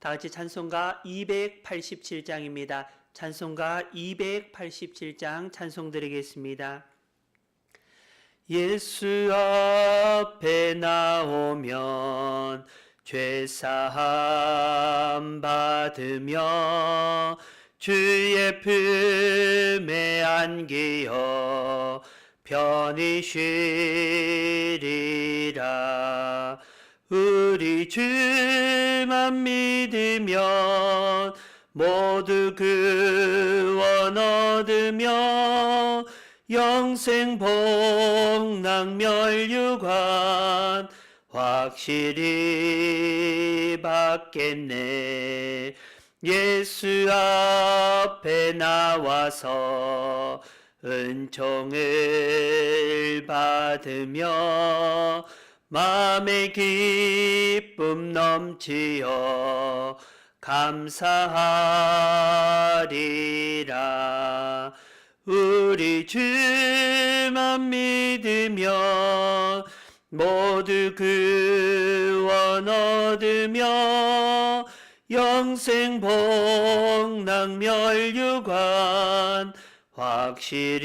다 같이 찬송가 287장입니다. 찬송가 287장 찬송 드리겠습니다. 예수 앞에 나오면 죄사함 받으며 주의 품에 안기어 편히 쉬리라 우리 주만 믿으면 모두 구원 얻으며 영생 복락 멸류관 확실히 받겠네. 예수 앞에 나와서 은총을 받으며 마음의 기쁨 넘치어 감사하리라. 우리 주만 믿으며 모두 구원 얻으며 영생 복락 멸류관 확실히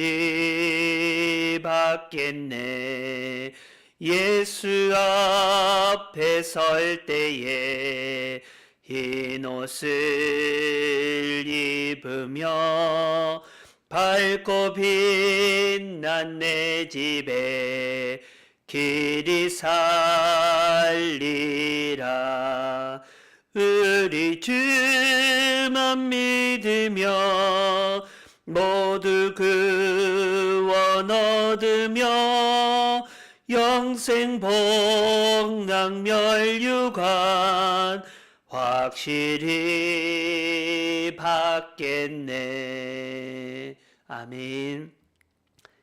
받겠네 예수 앞에 설 때에 흰 옷을 입으며 밝고 빛난 내 집에 길이 살리라. 우리 주만 믿으며 모두 구원 얻으며 영생 복락 멸류관 확실히 받겠네. 아멘.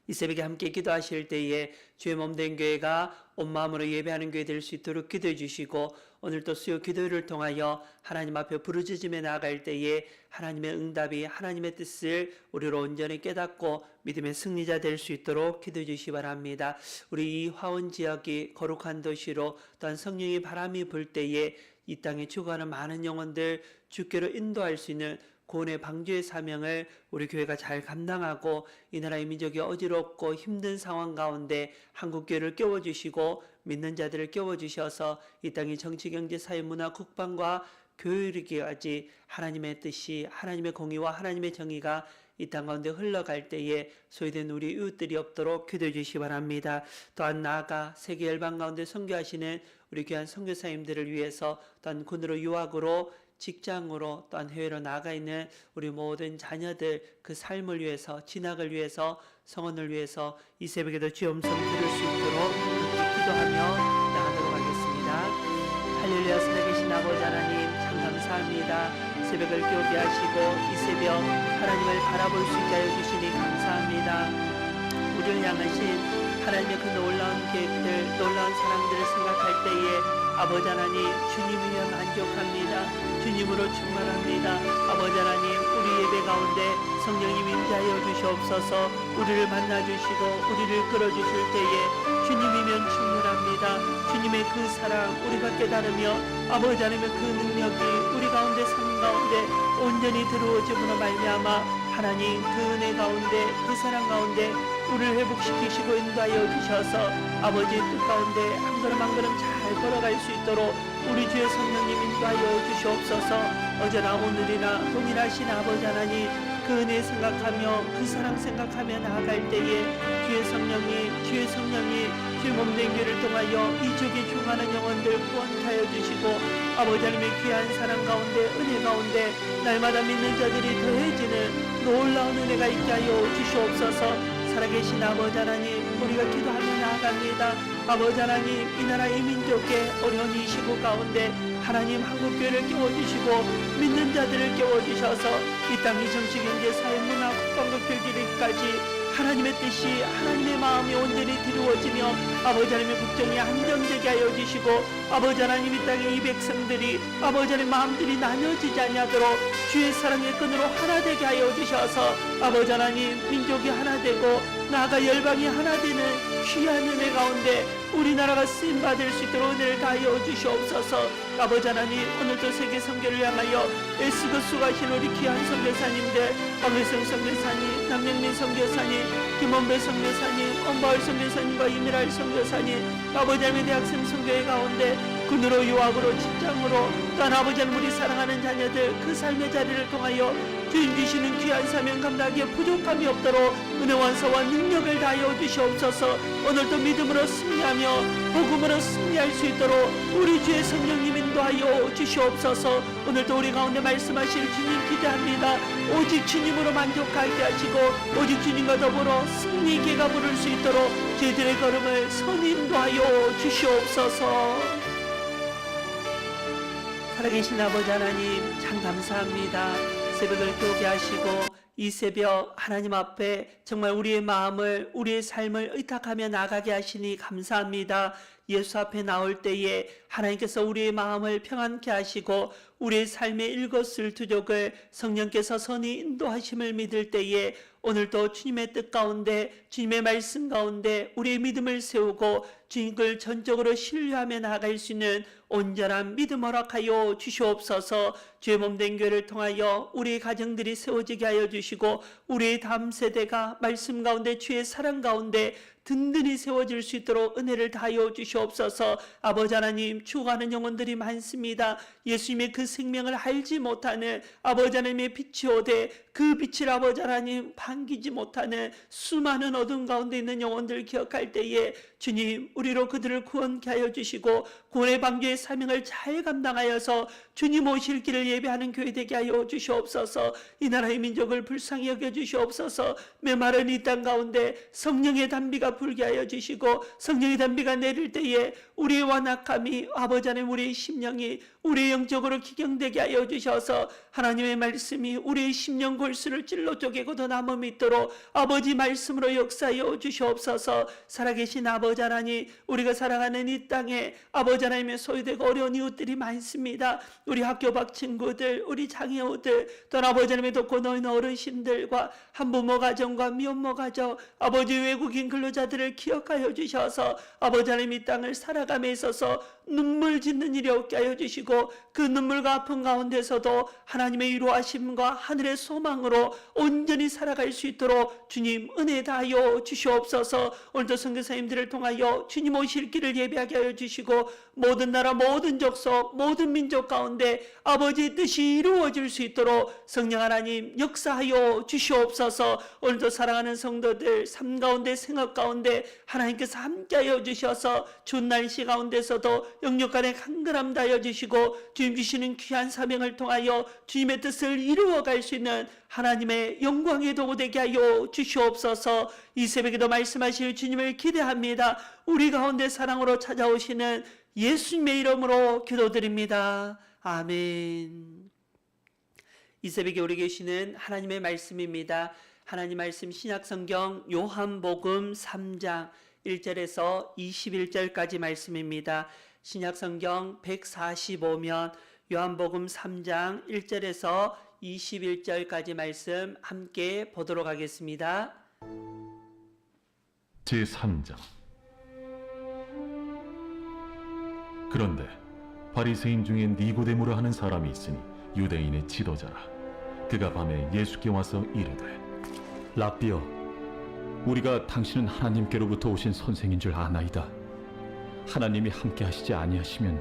이 새벽에 함께 기도하실 때에 주의 몸된 교회가 온 마음으로 예배하는 교회 될 수 있도록 기도해 주시고 오늘 또 수요 기도를 통하여 하나님 앞에 부르짖음에 나아갈 때에 하나님의 응답이 하나님의 뜻을 우리로 온전히 깨닫고 믿음의 승리자 될 수 있도록 기도해 주시기 바랍니다. 우리 이 화원 지역이 거룩한 도시로 또한 성령의 바람이 불 때에 이 땅에 죽어가는 많은 영혼들 주께로 인도할 수 있는 구원의 방주의 사명을 우리 교회가 잘 감당하고 이 나라의 민족이 어지럽고 힘든 상황 가운데 한국 교회를 깨워 주시고 믿는 자들을 깨워 주셔서 이 땅의 정치 경제 사회 문화 국방과 교육이기까지 하나님의 뜻이 하나님의 공의와 하나님의 정의가 이 땅 가운데 흘러갈 때에 소외된 우리 이웃들이 없도록 기도해 주시기 바랍니다. 또한 나아가 세계 열방 가운데 선교하시는 우리 귀한 선교사님들을 위해서 또한 군으로 유학으로 직장으로 또한 해외로 나가 있는 우리 모든 자녀들 그 삶을 위해서 진학을 위해서 성원을 위해서 이 새벽에도 주의 음성 들을 수 있도록 함께 기도하며 나가도록 하겠습니다. 할렐루야 살아계신 아버지 하나님 참 감사합니다. 새벽을 깨우게 하시고 이 새벽 하나님을 바라볼 수 있게 하여 주시니 감사합니다. 우리를 향하신 하나님의 그 놀라운 계획들, 놀라운 사랑들을 생각할 때에 아버지 하나님 주님이면 만족합니다. 주님으로 충만합니다. 아버지 하나님 우리 예배 가운데 성령님 임재하여 주시옵소서 우리를 만나주시고 우리를 끌어주실 때에 주님이면 충분합니다. 주님의 그 사랑 우리가 깨달으며 아버지 하나님의 그 능력이 우리 가운데 삶 가운데 온전히 들어오지므로 말미암아 하나님 그 은혜 가운데 그 사랑 가운데 우리를 회복시키시고 인도하여 주셔서 아버지의 뜻 가운데 한 걸음 한 걸음 잘 걸어갈 수 있도록 우리 주의 성령님 인도하여 주시옵소서. 어제나 오늘이나 동일하신 아버지 하나님 그 은혜 생각하며 그 사랑 생각하며 나아갈 때에 주의 성령이 주의 성령이 주의 몸된 교를 통하여 이 지역에 중하는 영혼들 구원하여 주시고 아버지 하나님의 귀한 사랑 가운데 은혜 가운데 날마다 믿는 자들이 더해지는 놀라운 은혜가 있게 하여 주시옵소서. 살아계신 아버지 하나님 우리가 기도하며 나아갑니다 아버지 하나님 이 나라 이 민족의 어려운 이 시국 가운데 하나님 한국교회를 깨워주시고 믿는 자들을 깨워주셔서 이 땅의 정치 경제 사회 문화 국방과 교기까지 하나님의 뜻이 하나님의 마음이 온전히 드리워지며 아버지 하나님의 국정이 안정되게 하여 주시고 아버지 하나님 이 땅의 이 백성들이 아버지 하나님 마음들이 나뉘어지지 않도록 주의 사랑의 끈으로 하나 되게 하여 주셔서 아버지 하나님 민족이 하나 되고 나아가 열방이 하나 되는 귀한 은혜 가운데 우리나라가 쓰임 받을 수 있도록 은혜를 다하여 주시옵소서. 아버지 하나님 오늘도 세계 선교를 향하여 애쓰고 수고하신 우리 귀한 선교사님들 박혜성 선교사님 남명민 선교사님 김원배 선교사님 엄바울 선교사님과 이미랄 선교사님 아버지 하나님의 대학생 선교회 가운데 군으로 유학으로 직장으로 또한 아버지 하나님 우리 사랑하는 자녀들 그 삶의 자리를 통하여 주인 주시는 귀한 사명 감당하기에 부족함이 없도록 은혜와 사와 능력을 다하여 주시옵소서. 오늘도 믿음으로 승리하며 복음으로 승리할 수 있도록 우리 주의 성령님 인도하여 주시옵소서. 오늘도 우리 가운데 말씀하실 주님 기대합니다. 오직 주님으로 만족하게 하시고 오직 주님과 더불어 승리 기가 부를 수 있도록 저희들의 걸음을 선히 인도하여 주시옵소서. 살아계신 아버지 하나님 참 감사합니다. 새벽을 깨우게 하시고 이 새벽 하나님 앞에 정말 우리의 마음을 우리의 삶을 의탁하며 나가게 하시니 감사합니다. 예수 앞에 나올 때에 하나님께서 우리의 마음을 평안케 하시고 우리의 삶의 일것을투족을 성령께서 선히 인도하심을 믿을 때에 오늘도 주님의 뜻 가운데 주님의 말씀 가운데 우리의 믿음을 세우고 주님을 전적으로 신뢰하며 나아갈 수 있는 온전한 믿음 허락하여 주시옵소서. 주의 몸된 교회를 통하여 우리의 가정들이 세워지게 하여 주시고 우리의 다음 세대가 말씀 가운데 주의 사랑 가운데 든든히 세워질 수 있도록 은혜를 다하여 주시옵소서. 아버지 하나님 죽어가는 영혼들이 많습니다. 예수님의 그 생명을 알지 못하는 아버지 하나님의 빛이 오되 그 빛을 아버지 하나님 반기지 못하는 수많은 어둠 가운데 있는 영혼들 기억할 때에 주님 우리로 그들을 구원케 하여 주시고 구원의 방주의 사명을 잘 감당하여서 주님 오실 길을 예배하는 교회 되게 하여 주시옵소서. 이 나라의 민족을 불쌍히 여겨 주시옵소서. 메마른 이 땅 가운데 성령의 단비가 불게 하여 주시고 성령의 단비가 내릴 때에 우리의 완악함이 아버지 하나님 우리의 심령이 우리의 영적으로 기경되게 하여 주셔서 하나님의 말씀이 우리의 심령 골수를 찔러 쪼개고 더 남아 믿도록 아버지 말씀으로 역사하여 주시옵소서. 살아계신 아버지 하나님 우리가 살아가는 이 땅에 아버지 하나님의 소유되고 어려운 이웃들이 많습니다. 우리 학교 밖 친구들 우리 장애우들 또한 아버지 하나님의 돕고 너희 어르신들과 한부모 가정과 미혼모 가정 아버지 외국인 근로자들을 기억하여 주셔서 아버지 하나님 이 땅을 살아감에 있어서 눈물 짓는 일이 없게 하여 주시고 그 눈물과 아픔 가운데서도 하나님의 위로하심과 하늘의 소망으로 온전히 살아갈 수 있도록 주님 은혜 다하여 주시옵소서. 오늘도 선교사님들을 통하여 주님 오실 길을 예배하게 하여 주시고 모든 나라 모든 족속 모든 민족 가운데 아버지 뜻이 이루어질 수 있도록 성령 하나님 역사하여 주시옵소서. 오늘도 사랑하는 성도들 삶 가운데 생각 가운데 하나님께서 함께하여 주셔서 좋은 날씨 가운데서도 영육간에 간근함 다여 주시고 주님 주시는 귀한 사명을 통하여 주님의 뜻을 이루어 갈 수 있는 하나님의 영광의 도구 되게 하여 주시옵소서. 이 새벽에도 말씀하실 주님을 기대합니다. 우리 가운데 사랑으로 찾아오시는 예수님의 이름으로 기도드립니다. 아멘. 이 새벽에 우리 계시는 하나님의 말씀입니다. 하나님 말씀 신약성경 요한복음 3장 1절에서 21절까지 말씀입니다. 신약성경 145면 요한복음 3장 1절에서 21절까지 말씀 함께 보도록 하겠습니다. 제3장 그런데 바리새인 중에 니고데모라 하는 사람이 있으니 유대인의 지도자라 그가 밤에 예수께 와서 이르되 라비어, 우리가 당신은 하나님께로부터 오신 선생인 줄 아나이다. 하나님이 함께 하시지 아니하시면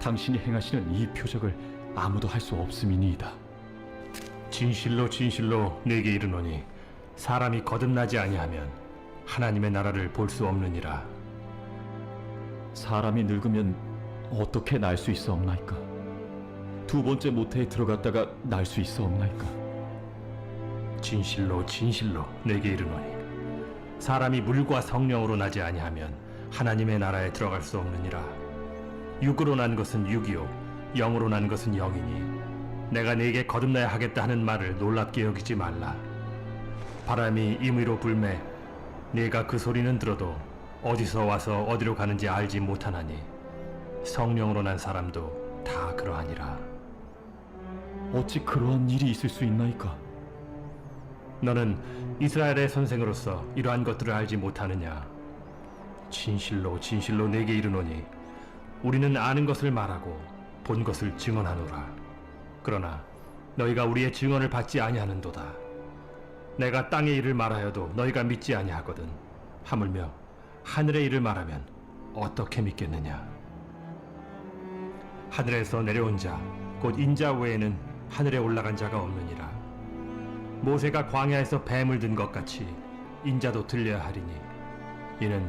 당신이 행하시는 이 표적을 아무도 할 수 없음이니이다. 진실로 진실로 내게 이르노니 사람이 거듭나지 아니하면 하나님의 나라를 볼 수 없느니라 사람이 늙으면 어떻게 날 수 있어 없나이까? 두 번째 모태에 들어갔다가 날 수 있어 없나이까? 진실로 진실로 내게 이르노니 사람이 물과 성령으로 나지 아니하면 하나님의 나라에 들어갈 수 없느니라 육으로 난 것은 육이요 영으로 난 것은 영이니 내가 네게 거듭나야 하겠다 하는 말을 놀랍게 여기지 말라 바람이 임의로 불매 네가 그 소리는 들어도 어디서 와서 어디로 가는지 알지 못하나니 성령으로 난 사람도 다 그러하니라 어찌 그러한 일이 있을 수 있나이까? 너는 이스라엘의 선생으로서 이러한 것들을 알지 못하느냐? 진실로 진실로 내게 이르노니 우리는 아는 것을 말하고 본 것을 증언하노라. 그러나 너희가 우리의 증언을 받지 아니하는도다. 내가 땅의 일을 말하여도 너희가 믿지 아니하거든. 하물며 하늘의 일을 말하면 어떻게 믿겠느냐? 하늘에서 내려온 자, 곧 인자 외에는 하늘에 올라간 자가 없느니라. 모세가 광야에서 뱀을 든 것 같이 인자도 들려야 하리니 이는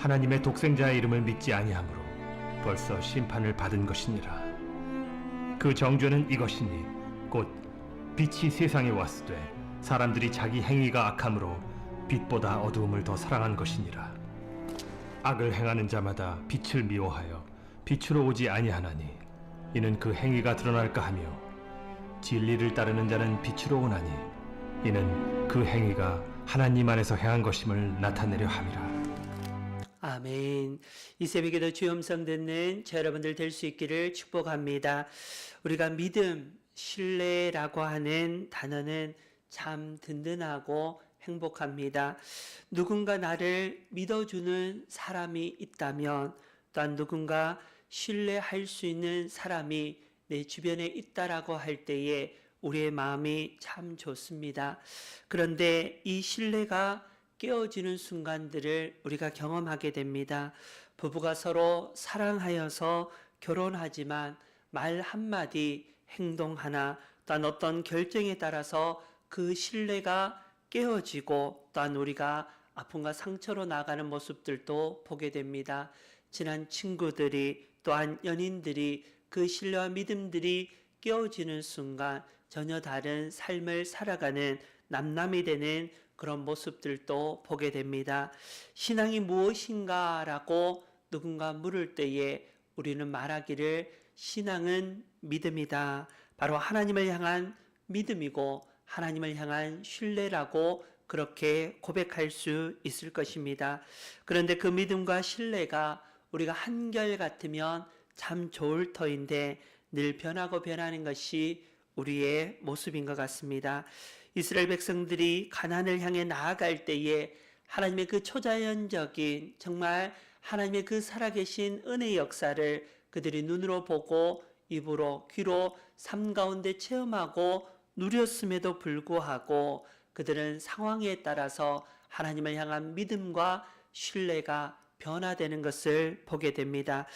하나님의 독생자의 이름을 믿지 아니하므로 벌써 심판을 받은 것이니라 그 정죄는 이것이니 곧 빛이 세상에 때 사람들이 자기 행위가 악함으로 빛보다 어두움을 더 사랑한 것이니라 악을 행하는 자마다 빛을 미워하여 빛으로 오지 아니하나니 이는 그 행위가 드러날까 하며 진리를 따르는 자는 빛으로 오나니 이는 그 행위가 하나님 안에서 행한 것임을 나타내려 함이라. 아멘. 이 새벽에도 주의 음성 듣는 저 여러분들 될 수 있기를 축복합니다. 우리가 믿음, 신뢰라고 하는 단어는 참 든든하고 행복합니다. 누군가 나를 믿어주는 사람이 있다면 또한 누군가 신뢰할 수 있는 사람이 내 주변에 있다라고 할 때에 우리의 마음이 참 좋습니다. 그런데 이 신뢰가 깨어지는 순간들을 우리가 경험하게 됩니다. 부부가 서로 사랑하여서 결혼하지만 말 한마디, 행동 하나, 또한 어떤 결정에 따라서 그 신뢰가 깨어지고 또한 우리가 아픔과 상처로 나가는 모습들도 보게 됩니다. 친한 친구들이 또한 연인들이 그 신뢰와 믿음들이 깨어지는 순간 전혀 다른 삶을 살아가는 남남이 되는 그런 모습들도 보게 됩니다. 신앙이 무엇인가라고 누군가 물을 때에 우리는 말하기를 신앙은 믿음이다. 바로 하나님을 향한 믿음이고 하나님을 향한 신뢰라고 그렇게 고백할 수 있을 것입니다. 그런데 그 믿음과 신뢰가 우리가 한결 같으면 참 좋을 터인데 늘 변하고 변하는 것이 우리의 모습인 것 같습니다. 이스라엘 백성들이 가난을 향해 나아갈 때에 하나님의 그 초자연적인 정말 하나님의 그 살아계신 은혜의 역사를 그들이 눈으로 보고 입으로 귀로 삶 가운데 체험하고 누렸음에도 불구하고 그들은 상황에 따라서 하나님을 향한 믿음과 신뢰가 변화되는 것을 보게 됩니다.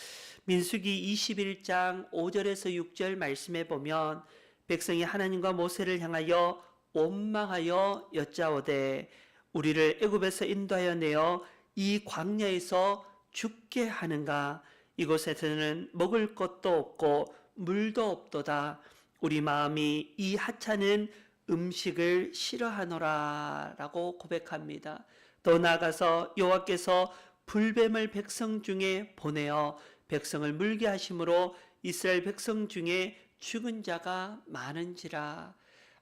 민수기 21장 5절에서 6절 말씀에 보면 백성이 하나님과 모세를 향하여 원망하여 여짜오되 우리를 애굽에서 인도하여 내어 이 광야에서 죽게 하는가? 이곳에서는 먹을 것도 없고 물도 없도다. 우리 마음이 이 하찮은 음식을 싫어하노라라고 고백합니다. 더 나아가서 여호와께서 불뱀을 백성 중에 보내어 백성을 물게 하심으로 이스라엘 백성 중에 죽은 자가 많은지라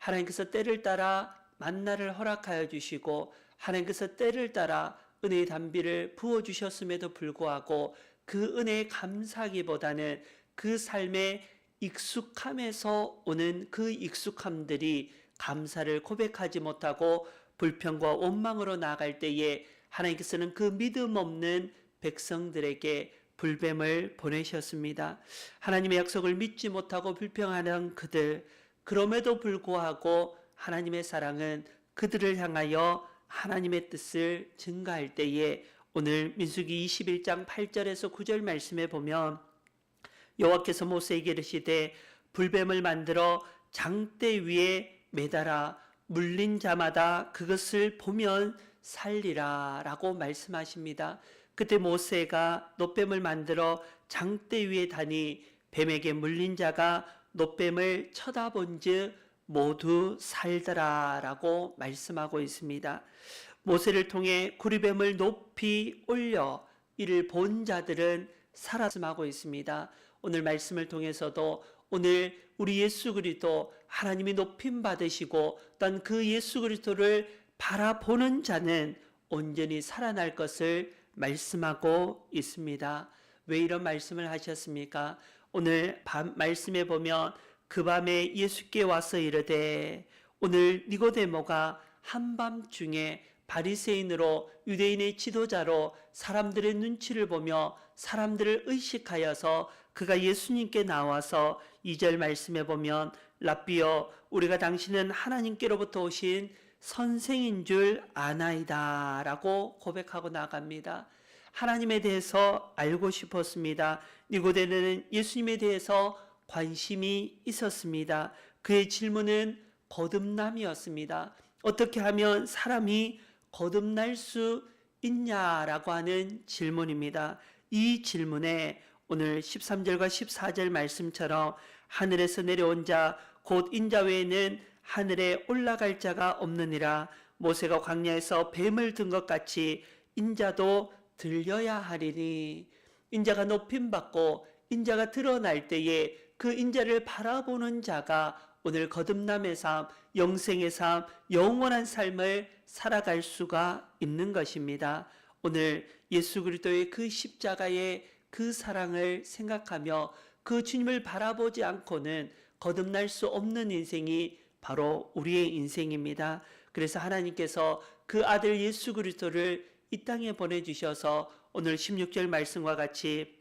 하나님께서 때를 따라 만나를 허락하여 주시고 하나님께서 때를 따라 은혜의 담비를 부어 주셨음에도 불구하고 그 은혜에 감사하기보다는 그 삶의 익숙함에서 오는 그 익숙함들이 감사를 고백하지 못하고 불평과 원망으로 나아갈 때에 하나님께서는 그 믿음 없는 백성들에게 불뱀을 보내셨습니다. 하나님의 약속을 믿지 못하고 불평하는 그들, 그럼에도 불구하고 하나님의 사랑은 그들을 향하여 하나님의 뜻을 증가할 때에 오늘 민수기 21장 8절에서 9절 말씀에 보면 여호와께서 모세에게 이르시되 불뱀을 만들어 장대 위에 매달아 물린 자마다 그것을 보면 살리라 라고 말씀하십니다. 그때 모세가 노뱀을 만들어 장대 위에 다니 뱀에게 물린 자가 노뱀을 쳐다본 즉 모두 살더라 라고 말씀하고 있습니다. 모세를 통해 구리뱀을 높이 올려 이를 본 자들은 살았음하고 있습니다. 오늘 말씀을 통해서도 오늘 우리 예수 그리스도 하나님이 높임 받으시고 또한 그 예수 그리스도를 바라보는 자는 온전히 살아날 것을 말씀하고 있습니다. 왜 이런 말씀을 하셨습니까? 오늘 밤 말씀에 보면 그 밤에 예수께 와서 이르되 오늘 니고데모가 한밤중에 바리새인으로 유대인의 지도자로 사람들의 눈치를 보며 사람들을 의식하여서 그가 예수님께 나와서 2절 말씀에 보면 라비어 우리가 당신은 하나님께로부터 오신 선생인 줄 아나이다라고 고백하고 나갑니다. 하나님에 대해서 알고 싶었습니다. 니고데는 예수님에 대해서 관심이 있었습니다. 그의 질문은 거듭남이었습니다. 어떻게 하면 사람이 거듭날 수 있냐라고 하는 질문입니다. 이 질문에 오늘 13절과 14절 말씀처럼 하늘에서 내려온 자 곧 인자 외에는 하늘에 올라갈 자가 없느니라 모세가 광야에서 뱀을 든 것 같이 인자도 들려야 하리니 인자가 높임 받고 인자가 드러날 때에 그 인자를 바라보는 자가 오늘 거듭남의 삶, 영생의 삶, 영원한 삶을 살아갈 수가 있는 것입니다. 오늘 예수 그리스도의 그 십자가의 그 사랑을 생각하며 그 주님을 바라보지 않고는 거듭날 수 없는 인생이 바로 우리의 인생입니다. 그래서 하나님께서 그 아들 예수 그리스도를 이 땅에 보내주셔서 오늘 16절 말씀과 같이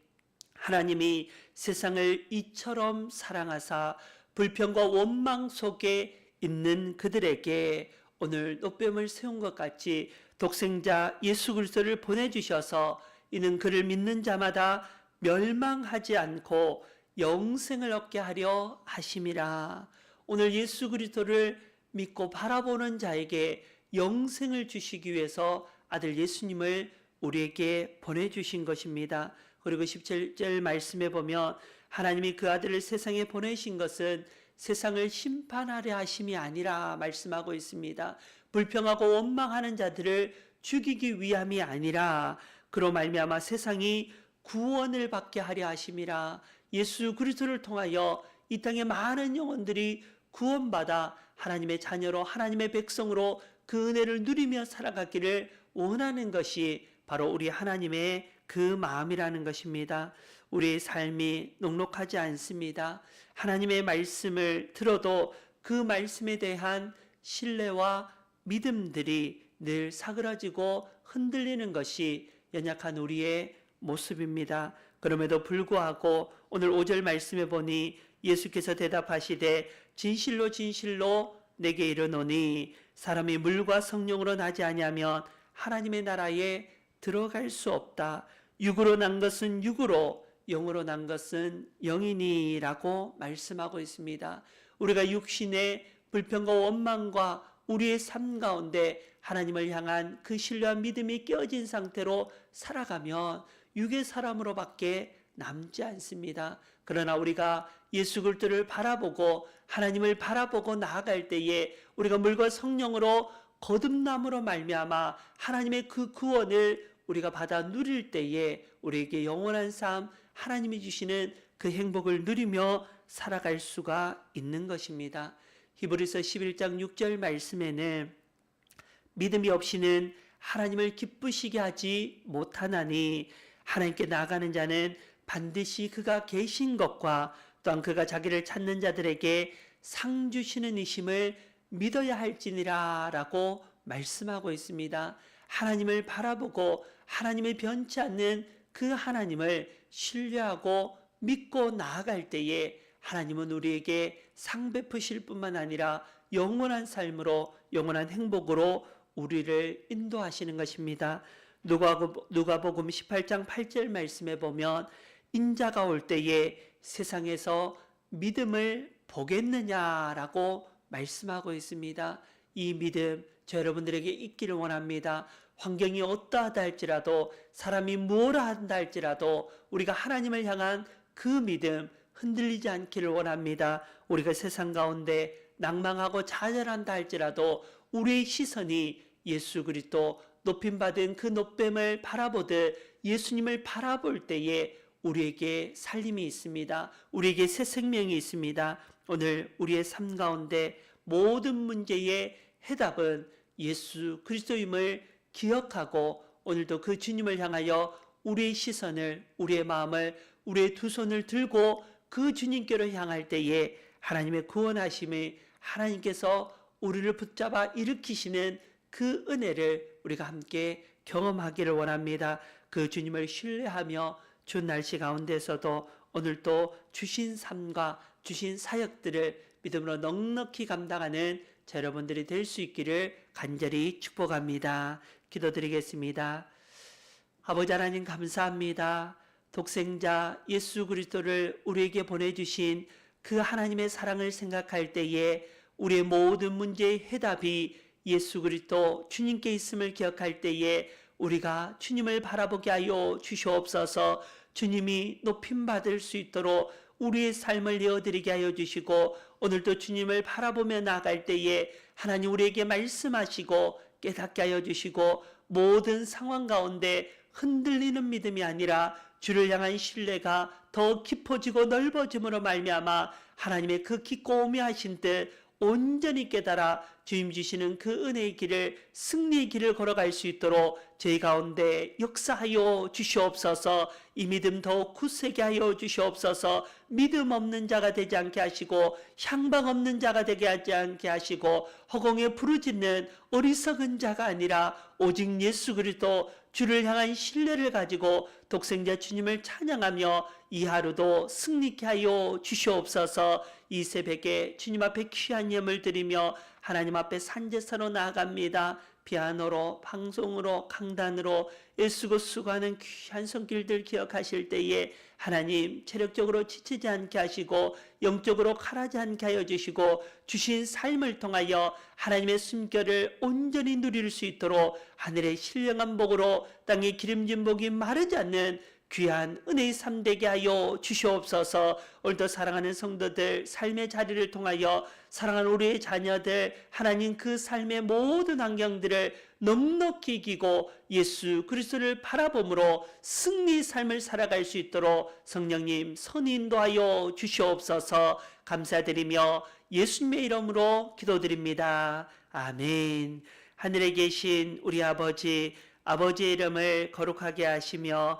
하나님이 세상을 이처럼 사랑하사 불평과 원망 속에 있는 그들에게 오늘 노뱀을 세운 것 같이 독생자 예수 그리스도를 보내주셔서 이는 그를 믿는 자마다 멸망하지 않고 영생을 얻게 하려 하심이라. 오늘 예수 그리스도를 믿고 바라보는 자에게 영생을 주시기 위해서 아들 예수님을 우리에게 보내주신 것입니다. 그리고 17절 말씀에 보면 하나님이 그 아들을 세상에 보내신 것은 세상을 심판하려 하심이 아니라 말씀하고 있습니다. 불평하고 원망하는 자들을 죽이기 위함이 아니라 그로 말미암아 세상이 구원을 받게 하려 하심이라 예수 그리스도를 통하여 이 땅의 많은 영혼들이 구원받아 하나님의 자녀로 하나님의 백성으로 그 은혜를 누리며 살아가기를 원하는 것이 바로 우리 하나님의 그 마음이라는 것입니다. 우리의 삶이 녹록하지 않습니다. 하나님의 말씀을 들어도 그 말씀에 대한 신뢰와 믿음들이 늘 사그라지고 흔들리는 것이 연약한 우리의 모습입니다. 그럼에도 불구하고 오늘 5절 말씀에 보니 예수께서 대답하시되 진실로 진실로 내게 이르노니 사람이 물과 성령으로 나지 아니하면 하나님의 나라에 들어갈 수 없다. 육으로 난 것은 육으로 영으로 난 것은 영이니라고 말씀하고 있습니다. 우리가 육신의 불평과 원망과 우리의 삶 가운데 하나님을 향한 그 신뢰와 믿음이 깨어진 상태로 살아가면 육의 사람으로밖에 남지 않습니다. 그러나 우리가 예수 그리스도를 바라보고 하나님을 바라보고 나아갈 때에 우리가 물과 성령으로 거듭남으로 말미암아 하나님의 그 구원을 우리가 받아 누릴 때에 우리에게 영원한 삶 하나님이 주시는 그 행복을 누리며 살아갈 수가 있는 것입니다. 히브리서 11장 6절 말씀에는 믿음이 없이는 하나님을 기쁘시게 하지 못하나니 하나님께 나가는 자는 반드시 그가 계신 것과 또한 그가 자기를 찾는 자들에게 상 주시는 이심을 믿어야 할지니라 라고 말씀하고 있습니다. 하나님을 바라보고 하나님의 변치 않는 그 하나님을 신뢰하고 믿고 나아갈 때에 하나님은 우리에게 상 베푸실 뿐만 아니라 영원한 삶으로 영원한 행복으로 우리를 인도하시는 것입니다. 누가복음 18장 8절 말씀에 보면 인자가 올 때에 세상에서 믿음을 보겠느냐라고 말씀하고 있습니다. 이 믿음 저 여러분들에게 있기를 원합니다. 환경이 어떠하다 할지라도 사람이 무엇라 한다 할지라도 우리가 하나님을 향한 그 믿음 흔들리지 않기를 원합니다. 우리가 세상 가운데 낭망하고 좌절한다 할지라도 우리의 시선이 예수 그리스도 높임 받은 그 높임을 바라보듯 예수님을 바라볼 때에 우리에게 살림이 있습니다. 우리에게 새 생명이 있습니다. 오늘 우리의 삶 가운데 모든 문제의 해답은 예수 그리스도임을 기억하고 오늘도 그 주님을 향하여 우리의 시선을 우리의 마음을 우리의 두 손을 들고 그 주님께로 향할 때에 하나님의 구원하심이 하나님께서 우리를 붙잡아 일으키시는 그 은혜를 우리가 함께 경험하기를 원합니다. 그 주님을 신뢰하며 준 날씨 가운데서도 오늘도 주신 삶과 주신 사역들을 믿음으로 넉넉히 감당하는 자, 여러분들이 될 수 있기를 간절히 축복합니다. 기도드리겠습니다. 아버지 하나님 감사합니다. 독생자 예수 그리스도를 우리에게 보내주신 그 하나님의 사랑을 생각할 때에 우리의 모든 문제의 해답이 예수 그리스도 주님께 있음을 기억할 때에 우리가 주님을 바라보게 하여 주시옵소서 주님이 높임 받을 수 있도록 우리의 삶을 내어드리게 하여 주시고 오늘도 주님을 바라보며 나아갈 때에 하나님 우리에게 말씀하시고 깨닫게 하여 주시고 모든 상황 가운데 흔들리는 믿음이 아니라 주를 향한 신뢰가 더 깊어지고 넓어짐으로 말미암아 하나님의 그 깊고 오묘하신 뜻 온전히 깨달아 주님 주시는 그 은혜의 길을 승리의 길을 걸어갈 수 있도록 저희 가운데 역사하여 주시옵소서. 이 믿음 더욱 굳세게 하여 주시옵소서. 믿음 없는 자가 되지 않게 하시고 향방 없는 자가 되게 하지 않게 하시고 허공에 부르짖는 어리석은 자가 아니라 오직 예수 그리스도 주를 향한 신뢰를 가지고 독생자 주님을 찬양하며 이 하루도 승리케 하여 주시옵소서 이 새벽에 주님 앞에 귀한 예물 드리며 하나님 앞에 산제사로 나아갑니다. 피아노로 방송으로 강단으로 애쓰고 수고하는 귀한 손길들 기억하실 때에 하나님 체력적으로 지치지 않게 하시고 영적으로 가라지 않게 하여 주시고 주신 삶을 통하여 하나님의 숨결을 온전히 누릴 수 있도록 하늘의 신령한 복으로 땅의 기름진 복이 마르지 않는 귀한 은혜의 삶 되게 하여 주시옵소서 오늘도 사랑하는 성도들 삶의 자리를 통하여 사랑하는 우리의 자녀들 하나님 그 삶의 모든 환경들을 넉넉히 이기고 예수 그리스도를 바라봄으로 승리 삶을 살아갈 수 있도록 성령님 선인도하여 주시옵소서 감사드리며 예수님의 이름으로 기도드립니다. 아멘. 하늘에 계신 우리 아버지 아버지의 이름을 거룩하게 하시며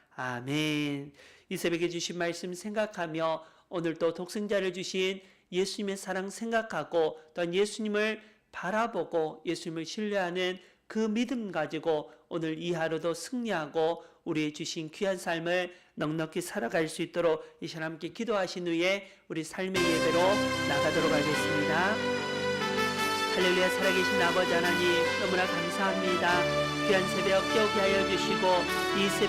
아멘. 이 새벽에 주신 말씀 생각하며 오늘도 독생자를 주신 예수님의 사랑 생각하고 또한 예수님을 바라보고 예수님을 신뢰하는 그 믿음 가지고 오늘 이 하루도 승리하고 우리의 주신 귀한 삶을 넉넉히 살아갈 수 있도록 이 시간 함께 기도하신 후에 우리 삶의 예배로 나가도록 하겠습니다. 할렐루야 살아계신 아버지 하나님 너무나 감사합니다. 귀한 새벽 깨우게 하여 주시고 이 새벽